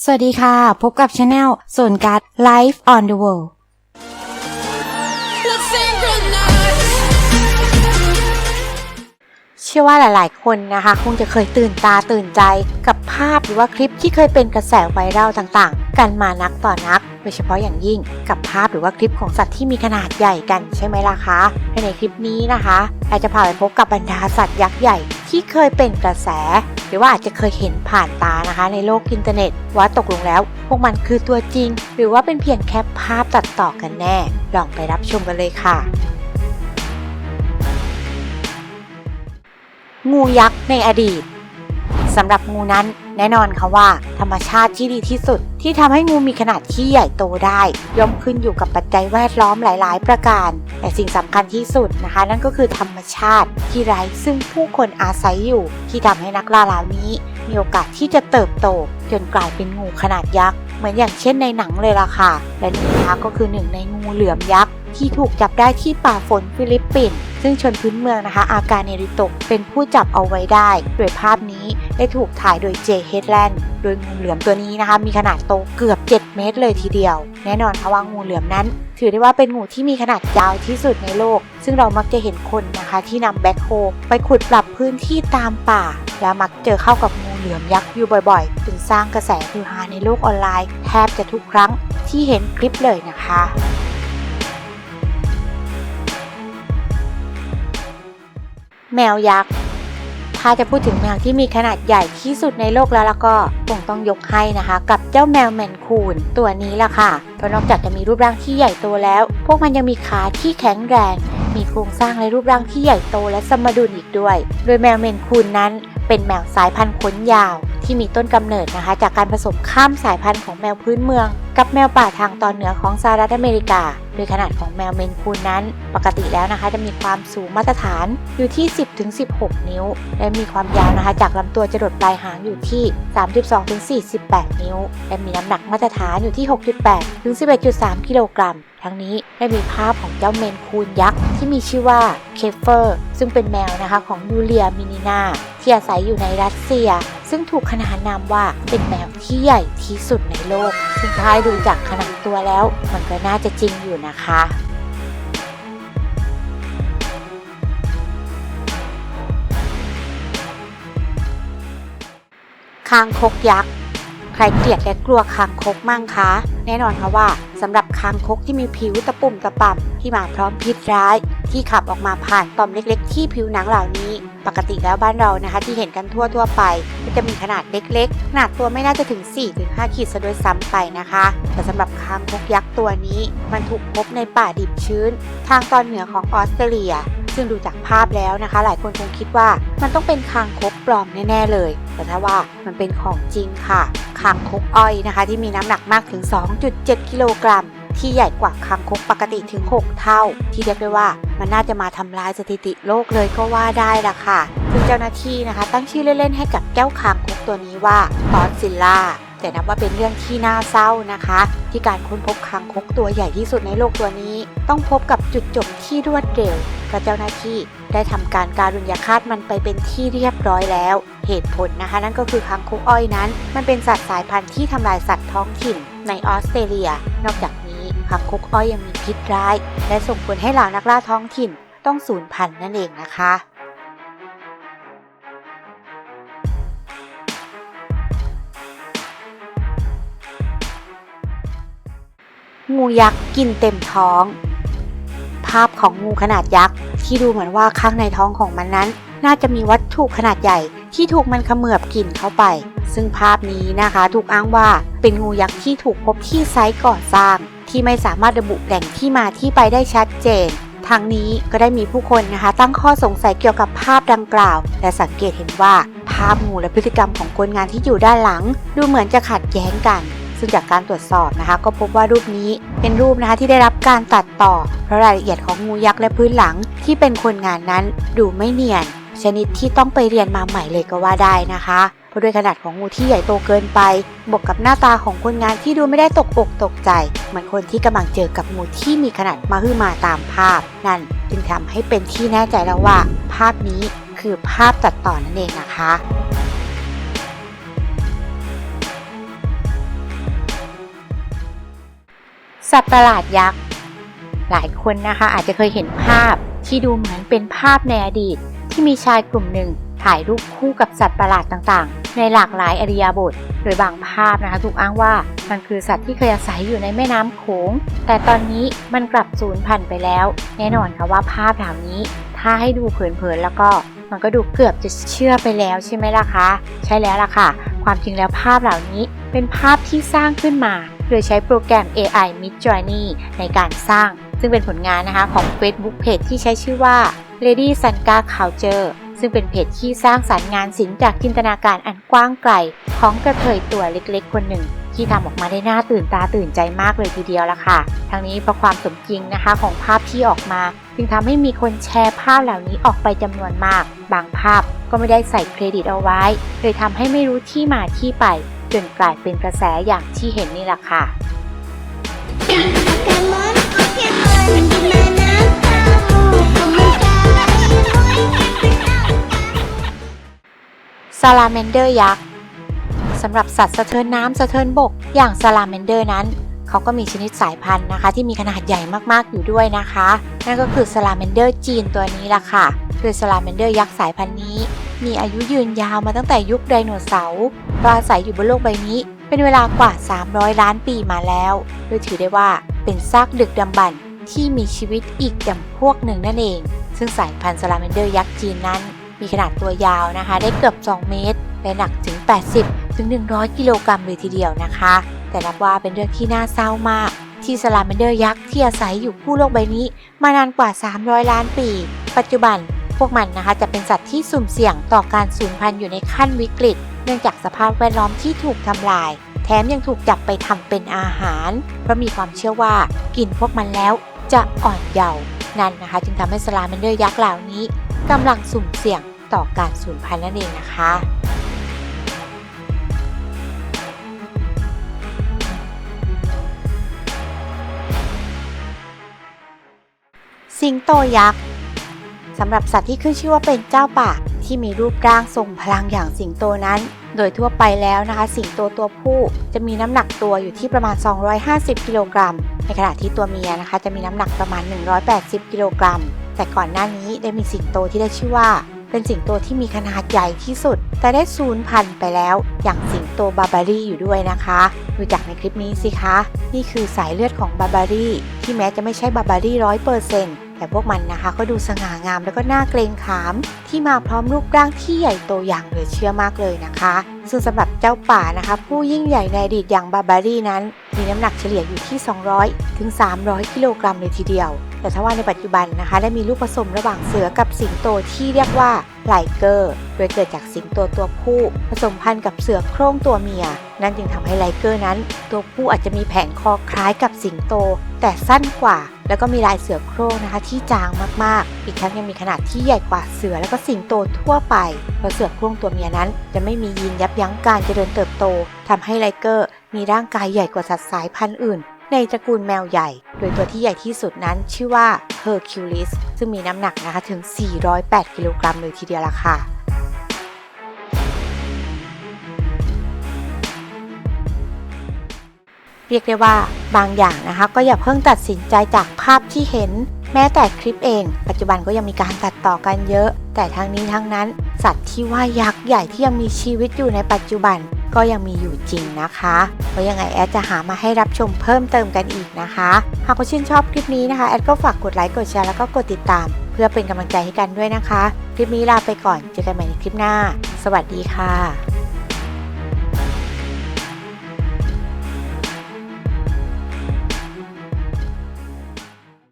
สวัสดีค่ะ พบกับช anel ส่วนการ Life on the World ชื่อว่าหลาย ๆ คนนะคะ คงจะเคยตื่นตาตื่นใจกับภาพหรือว่าคลิปที่เคยเป็นกระแสไวรัลต่างๆ กันมานักต่อนัก โดยเฉพาะอย่างยิ่งกับภาพหรือว่าคลิปของสัตว์ที่มีขนาดใหญ่กันใช่ไหมล่ะคะในคลิปนี้นะคะเราจะพาไปพบกับบรรดาสัตว์ยักษ์ใหญ่ที่เคยเป็นกระแส หรือว่าอาจจะเคยเห็นผ่านตานะคะ ในโลกอินเทอร์เน็ต ว่าตกลงแล้ว พวกมันคือตัวจริง หรือว่าเป็นเพียงแค่ภาพตัดต่อกันแน่ ลองไปรับชมกันเลยค่ะ งูยักษ์ในอดีตสำหรับงูนั้นแน่นอนค่ะว่า ธรรมชาติที่ดีที่สุด ที่ทำให้งูมีขนาดที่ใหญ่โตได้ ย่อมขึ้นอยู่กับปัจจัยแวดล้อมหลาย ๆ ประการ แต่สิ่งสำคัญที่สุดนะคะ นั่นก็คือธรรมชาติที่ไร้ซึ่งผู้คนอาศัยอยู่ ที่ทำให้นักล่าเหล่านี้ มีโอกาสที่จะเติบโต จนกลายเป็นงูขนาดยักษ์เหมือนอย่างเช่นในหนังเลยล่ะค่ะ และนี่นะคะก็คือหนึ่งในงูเหลือมยักษ์ ที่ถูกจับได้ที่ป่าฝนฟิลิปปินส์ซึ่งชนพื้นเมืองนะคะ อาการเนริโตะเป็นผู้จับเอาไว้ได้ โดยภาพนี้ได้ถูกถ่ายโดยเจเฮดแลนด์โดยงูเหลือมตัวนี้นะคะ มีขนาดโตเกือบ 7 เมตรเลยทีเดียว แน่นอนค่ะว่างูเหลือมนั้น ถือได้ว่าเป็นงูที่มีขนาดยาวที่สุดในโลก ซึ่งเรามักจะเห็นคนนะคะที่นำแบ็คโฮไปขุดปรับพื้นที่ตามป่า แล้วมักเจอเข้ากับงูเหลือมยักษ์อยู่บ่อยๆจนสร้างกระแสฮือฮาในโลกออนไลน์แทบจะทุกครั้งที่เห็นคลิปเลยนะคะ แมวยักษ์ ถ้าจะพูดถึงแมวที่มีขนาดใหญ่ที่สุดในโลกแล้วแล้วก็คงต้องยกให้นะคะ กับเจ้าแมวแมนคูนตัวนี้ล่ะค่ะ เพราะนอกจากจะมีรูปร่างที่ใหญ่โตแล้ว พวกมันยังมีขาที่แข็งแรง มีโครงสร้างและรูปร่างที่ใหญ่โตและสมดุลอีกด้วย โดยแมวแมนคูนนั้น เป็นแมวสายพันธุ์ขนยาวที่มีต้นกำเนิดนะคะ จากการผสมข้ามสายพันธุ์ของแมวพื้นเมือง กับแมวป่าทางตอนเหนือของสหรัฐอเมริกา โดยขนาดของแมวเมนคูนนั้น ปกติแล้วนะคะ จะมีความสูงมาตรฐานอยู่ที่ 10-16 นิ้ว และมีความยาวนะคะ จากลำตัวจรดปลายหางอยู่ที่ 32-48 นิ้ว และมีน้ำหนักมาตรฐานอยู่ที่ 6.8-11.3 กิโลกรัมทั้งนี้ได้มีภาพของเจ้าเมนคูนยักษ์ที่มีชื่อว่าเคฟเฟอร์ ซึ่งเป็นแมวนะคะของยูเลียมินินาที่อาศัยอยู่ในรัสเซีย ซึ่งถูกขนานนามว่าเป็นแมวที่ใหญ่ที่สุดในโลก ซึ่งท้ายดูจากขนาดตัวแล้ว มันก็น่าจะจริงอยู่นะคะคางคกยักษ์ ใครเกลียดและกลัวคางคกมั่งคะ แน่นอนค่ะว่าสำหรับคางคกที่มีผิวตะปุ่มตะป่ำที่มาพร้อมพิษร้าย ที่ขับออกมาผ่านต่อมเล็กๆ ที่ผิวหนังเหล่านี้ ปกติแล้วบ้านเรานะคะ ที่เห็นกันทั่วทั่วไปก็จะมีขนาดเล็กๆ ขนาดตัวไม่น่าจะถึง 4-5 ขีดซะด้วยซ้ำไปนะคะ แต่สำหรับคางคกยักษ์ตัวนี้ มันถูกพบในป่าดิบชื้น ทางตอนเหนือของออสเตรเลียซึ่งดูจากภาพแล้วนะคะ หลายคนคงคิดว่ามันต้องเป็นคางคกปลอมแน่ ๆ เลย แต่ถ้าว่ามันเป็นของจริงค่ะ คางคกอ้อยนะคะ ที่มีน้ำหนักมากถึง 2.7 กิโลกรัม ที่ใหญ่กว่าคางคกปกติถึง 6 เท่า ที่เรียกได้ว่ามันน่าจะมาทำลายสถิติโลกเลยก็ว่าได้ละค่ะซึ่งเจ้าหน้าที่นะคะ ตั้งชื่อเล่นๆให้กับแก้วคางคกตัวนี้ว่าตอนซิลล่าแต่นับว่าเป็นเรื่องที่น่าเศร้านะคะ ที่การค้นพบคางคกตัวใหญ่ที่สุดในโลกตัวนี้ ต้องพบกับจุดจบที่รวดเร็วเพราะเจ้าหน้าที่ ได้ทำการการุญยฆาตมันไปเป็นที่เรียบร้อยแล้ว เหตุผลนะคะ นั่นก็คือคางคกอ้อยนั้น มันเป็นสัตว์สายพันธุ์ที่ทำลายสัตว์ท้องถิ่นในออสเตรเลีย นอกจากนี้คางคกอ้อยยังมีพิษร้าย และส่งผลให้เหล่านักล่าท้องถิ่นต้องสูญพันธุ์นั่นเองนะคะงูยักษ์กินเต็มท้อง ภาพของงูขนาดยักษ์ที่ดูเหมือนว่าข้างในท้องของมันนั้น น่าจะมีวัตถุขนาดใหญ่ที่ถูกมันเขมือบกินเข้าไป ซึ่งภาพนี้นะคะถูกอ้างว่าเป็นงูยักษ์ที่ถูกพบที่ไซต์ก่อสร้าง ที่ไม่สามารถระบุแหล่งที่มาที่ไปได้ชัดเจนทางนี้ก็ได้มีผู้คนนะคะ ตั้งข้อสงสัยเกี่ยวกับภาพดังกล่าว และสังเกตเห็นว่าภาพงูและพฤติกรรมของคนงานที่อยู่ด้านหลัง ดูเหมือนจะขัดแย้งกัน ซึ่งจากการตรวจสอบนะคะ ก็พบว่ารูปนี้เป็นรูปนะคะที่ได้รับการตัดต่อ เพราะรายละเอียดของงูยักษ์และพื้นหลังที่เป็นคนงานนั้นดูไม่เนียน ชนิดที่ต้องไปเรียนมาใหม่เลยก็ว่าได้นะคะเพราะด้วยขนาดของงูที่ใหญ่โตเกินไป บวกกับหน้าตาของคนงานที่ดูไม่ได้ตกอกตกใจ เหมือนคนที่กำลังเจอกับงูที่มีขนาดมาฮือมาตามภาพ นั่นจึงทำให้เป็นที่แน่ใจแล้วว่า ภาพนี้คือภาพตัดต่อนั่นเองนะคะ สัตว์ประหลาดยักษ์ หลายคนนะคะอาจจะเคยเห็นภาพที่ดูเหมือนเป็นภาพในอดีต ที่มีชายกลุ่มหนึ่งถ่ายรูปคู่กับสัตว์ประหลาดต่างๆ ในหลากหลายอริยบท โดยบางภาพนะคะถูกอ้างว่ามันคือสัตว์ที่เคยอาศัยอยู่ในแม่น้ำโขง แต่ตอนนี้มันกลับสูญพันธุ์ไปแล้ว แน่นอนค่ะว่าภาพเหล่านี้ ถ้าให้ดูเผินๆแล้วก็มันก็ดูเกือบจะเชื่อไปแล้วใช่ไหมล่ะคะ ใช่แล้วล่ะค่ะ ความจริงแล้วภาพเหล่านี้เป็นภาพที่สร้างขึ้นมา โดยใช้โปรแกรม AI Midjourney ในการสร้าง ซึ่งเป็นผลงานนะคะของ Facebook Page ที่ใช้ชื่อว่า Lady Sanka Culture ซึ่งเป็นเพจที่สร้างสรรค์งานศิลป์จากจินตนาการอันกว้างไกล ของกระเทยตัวเล็กๆ คนหนึ่ง ที่ทำออกมาได้น่าตื่นตาตื่นใจมากเลยทีเดียวละค่ะ ทั้งนี้เพราะความสมจริงนะคะของภาพที่ออกมา จึงทำให้มีคนแชร์ภาพเหล่านี้ออกไปจำนวนมาก บางภาพก็ไม่ได้ใส่เครดิตเอาไว้เลยทำให้ไม่รู้ที่มาที่ไป จนกลายเป็นกระแสอย่างที่เห็นนี่แหละค่ะ ซาลาเมนเดอร์ยักษ์สำหรับสัตว์สะเทินน้ำสะเทินบก อย่างซาลาเมนเดอร์นั้น เขาก็มีชนิดสายพันธุ์นะคะ ที่มีขนาดใหญ่มากๆอยู่ด้วยนะคะ นั่นก็คือซาลาเมนเดอร์จีนตัวนี้ล่ะค่ะโดยซาลาเมนเดอร์ยักษ์สายพันธุ์นี้ มีอายุยืนยาวมาตั้งแต่ยุคไดโนเสาร์อาศัยอยู่บนโลกใบนี้ เป็นเวลากว่า 300 ล้านปีมาแล้ว โดยถือได้ว่าเป็นซากดึกดำบรรพ์ที่มีชีวิตอีกจำพวกหนึ่งนั่นเอง ซึ่งสายพันธุ์ซาลาเมนเดอร์ยักษ์จีนนั้น มีขนาดตัวยาวนะคะ ได้เกือบ 2 เมตร และหนักถึง 80ถึง100 กิโลกรัมเลยทีเดียวนะคะ แต่นับว่าเป็นเรื่องที่น่าเศร้ามาก ที่ซาลาเมนเดอร์ยักษ์ที่อาศัยอยู่คู่โลกใบนี้ มานานกว่า 300 ล้านปี ปัจจุบันพวกมันนะคะจะเป็นสัตว์ที่สุ่มเสี่ยงต่อการสูญพันธุ์อยู่ในขั้นวิกฤต เนื่องจากสภาพแวดล้อมที่ถูกทำลาย แถมยังถูกจับไปทำเป็นอาหาร เพราะมีความเชื่อว่ากินพวกมันแล้วจะอ่อนเยาว์นั่นนะคะจึงทำให้ซาลาเมนเดอร์ยักษ์เหล่านี้กำลังสุ่มเสี่ยงต่อการสูญพันธุ์นั่นเองนะคะ สิงโตยักษ์สำหรับสัตว์ที่ขึ้นชื่อว่าเป็นเจ้าป่าที่มีรูปร่างทรงพลังอย่างสิงโตนั้น โดยทั่วไปแล้วนะคะ สิงโตตัวผู้จะมีน้ำหนักตัวอยู่ที่ประมาณ 250 กิโลกรัม ในขณะที่ตัวเมียนะคะ จะมีน้ำหนักประมาณ 180 กิโลกรัม แต่ก่อนหน้านี้ได้มีสิงโตที่ได้ชื่อว่า เป็นสิงโตที่มีขนาดใหญ่ที่สุด แต่ได้สูญพันธุ์ไปแล้ว อย่างสิงโตบาบารี่อยู่ด้วยนะคะ ดูจากในคลิปนี้สิคะ นี่คือสายเลือดของบาบารี่ที่แม้จะไม่ใช่บาบารี่ร้อยเปอร์เซ็นต์ แต่พวกมันนะคะก็ดูสง่างามแล้วก็น่าเกรงขาม ที่มาพร้อมรูปร่างที่ใหญ่โตอย่างเหลือเชื่อมากเลยนะคะ ซึ่งสำหรับเจ้าป่านะคะ ผู้ยิ่งใหญ่ในอดีตอย่างบาบารี่นั้น มีน้ำหนักเฉลี่ยอยู่ที่ 200 ถึง 300 กิโลกรัมเลยทีเดียว แต่ถ้าว่าในปัจจุบันนะคะได้มีลูกผสมระหว่างเสือกับสิงโตที่เรียกว่าไลเกอร์ โดยเกิดจากสิงโตตัวผู้ ผสมพันธุ์กับเสือโคร่งตัวเมีย นั่นจึงทำให้ไลเกอร์นั้น ตัวผู้อาจจะมีแผงคอคล้ายกับสิงโต แต่สั้นกว่า แล้วก็มีลายเสือโคร่งนะคะ ที่จางมากๆ อีกทั้งยังมีขนาดที่ใหญ่กว่าเสือ แล้วก็สิงโตทั่วไป เพราะเสือโคร่งตัวเมียนั้น จะไม่มียีนยับยั้งการเจริญเติบโตทำให้ไลเกอร์ มีร่างกายใหญ่กว่าสัตว์สายพันธุ์อื่น ในตระกูลแมวใหญ่ โดยตัวที่ใหญ่ที่สุดนั้นชื่อว่า Hercules ซึ่งมีน้ำหนักนะคะถึง 408 กิโลกรัมเลยทีเดียวละค่ะ เรียกได้ว่าบางอย่างนะคะ ก็อย่าเพิ่งตัดสินใจจากภาพที่เห็น แม้แต่คลิปเอง ปัจจุบันก็ยังมีการตัดต่อกันเยอะ แต่ทั้งนี้ทั้งนั้น สัตว์ที่ว่ายักษ์ใหญ่ที่ยังมีชีวิตอยู่ในปัจจุบันก็ยังมีอยู่จริงนะคะเพราะยังไงแอดจะหามาให้รับชมเพิ่มเติมกันอีกนะคะ หากคุณชื่นชอบคลิปนี้นะคะ แอดก็ฝากกดไลค์กดแชร์แล้วก็กดติดตาม เพื่อเป็นกำลังใจให้กันด้วยนะคะ คลิปนี้ลาไปก่อนเจอกันใหม่ในคลิปหน้า สวัสดีค่ะ